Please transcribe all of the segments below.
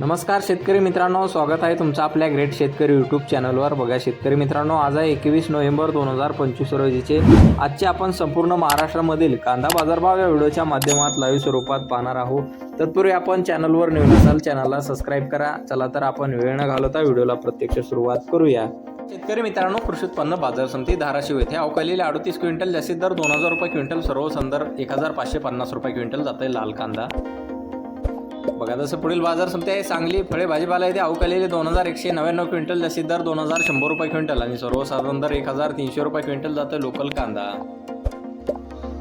नमस्कार शेतकरी मित्रांनो स्वागत आहे तुमचं आपल्या ग्रेट शेतकरी यूट्यूब चॅनलवर बघा शेतकरी मित्रांनो आज आहे एकवीस नोव्हेंबर दोन हजार पंचवीस रोजीचे. आजचे आपण संपूर्ण महाराष्ट्रामधील कांदा बाजारभाव या व्हिडिओच्या माध्यमात लाईव्ह स्वरूपात पाहणार आहोत. तत्पूर्वी आपण चॅनलवर नवीन असाल चॅनलला सबस्क्राईब करा. चला तर आपण वेळ न घालवता व्हिडिओला प्रत्यक्ष सुरुवात करूया. शेतकरी मित्रांनो कृषी उत्पन्न बाजार समिती धाराशिव येथे अवकालेले अडतीस क्विंटल जास्तीत दर दोन हजार रुपये क्विंटल सर्व संदर एक हजार पाचशे पन्नास रुपये क्विंटल जाते लाल कांदा. बघा जसं पुढील बाजार समिती आहे सांगली फळे भाजीपाला येथे अवकालेले दोन हजार एकशे नव्याण्णव क्विंटल जास्तीत दर दोन हजार शंभर रुपये क्विंटल आणि सर्वसाधारण दर एक हजार तीनशे रुपये क्विंटल जातं लोकल कांदा.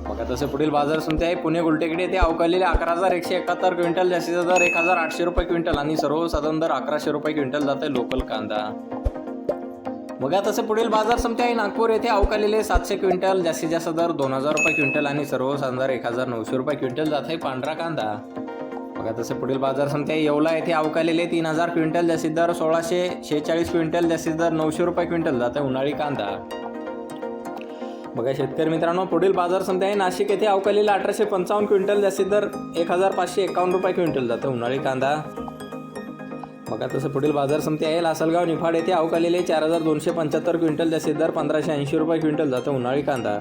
बघा तसं पुढील बाजार समिती आहे पुणे गुलटेकडे येथे अवकालेले अकरा हजार एकशे एकाहत्तर क्विंटल जास्तीचा दर एक हजार आठशे रुपये क्विंटल आणि सर्वसाधारण दर अकराशे रुपये क्विंटल जाते लोकल कांदा. बघा तसं पुढील बाजार समिती आहे नागपूर येथे अवकालेले सातशे क्विंटल जास्तीत जास्त दर दोन हजार रुपये क्विंटल आणि सर्वसाधारण एक हजार नऊशे रुपये क्विंटल जात आहे पांढरा कांदा. बघा तसं पुढील बाजार समिती येवला येथे अवकालेले तीन हजार क्विंटल जास्तीत दर सोळाशे शेहेचाळीस क्विंटल जास्तीत दर नऊशे रुपये क्विंटल जात आहे उन्हाळी कांदा. बघा शेतकरी मित्रांनो पुढील बाजार समिती आहे. नाशिक येथे अवकालेला अठराशे पंचावन्न क्विंटल जास्तीत दर एक हजार पाचशे एकावन्न रुपये क्विंटल जातं उन्हाळी कांदा. बघा तसं पुढील बाजार समिती आहे. लासलगाव निफाड येथे अवकालेले चार हजार दोनशे पंच्याहत्तर क्विंटल जास्तीत दर पंधराशे ऐंशी रुपये क्विंटल जातं उन्हाळी कांदा.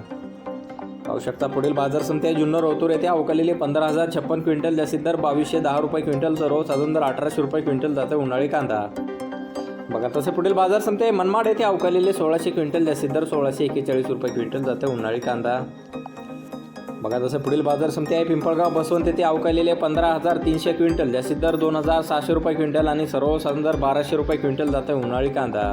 पाहू शकता. पुढील बाजार समिती जुन्नर ओतूर येथे अवकालेले पंधरा हजार छप्पन क्विंटल जास्तीत दर बावीसशे दहा रुपये क्विंटल सर्वसाधारण दर अठराशे रुपये क्विंटल जाते उन्हाळी कांदा. बघा तसे पुढील बाजार समिती मनमाड येथे अवकालेले सोळाशे क्विंटल जास्तीत दर सोळाशे एक्केचाळीस रुपये क्विंटल जाते उन्हाळी कांदा. बघा तसं पुढील बाजार समिती आहे पिंपळगाव बसवंत येथे अवकालेले पंधरा हजार तीनशे क्विंटल जास्तीत दर दोन हजार सहाशे रुपये क्विंटल आणि सर्वसाधारण दर बाराशे रुपये क्विंटल जातं उन्हाळी कांदा.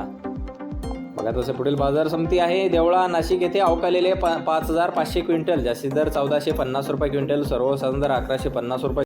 बघा तसं पुढील बाजार समिती आहे. देवळा नाशिक येथे अवकालेले पा पाच हजार पाचशे क्विंटल. जास्तीत दर चौदाशे पन्नास रुपये क्विंटल. सर्वसाधारण दर अकराशे पन्नास रुपये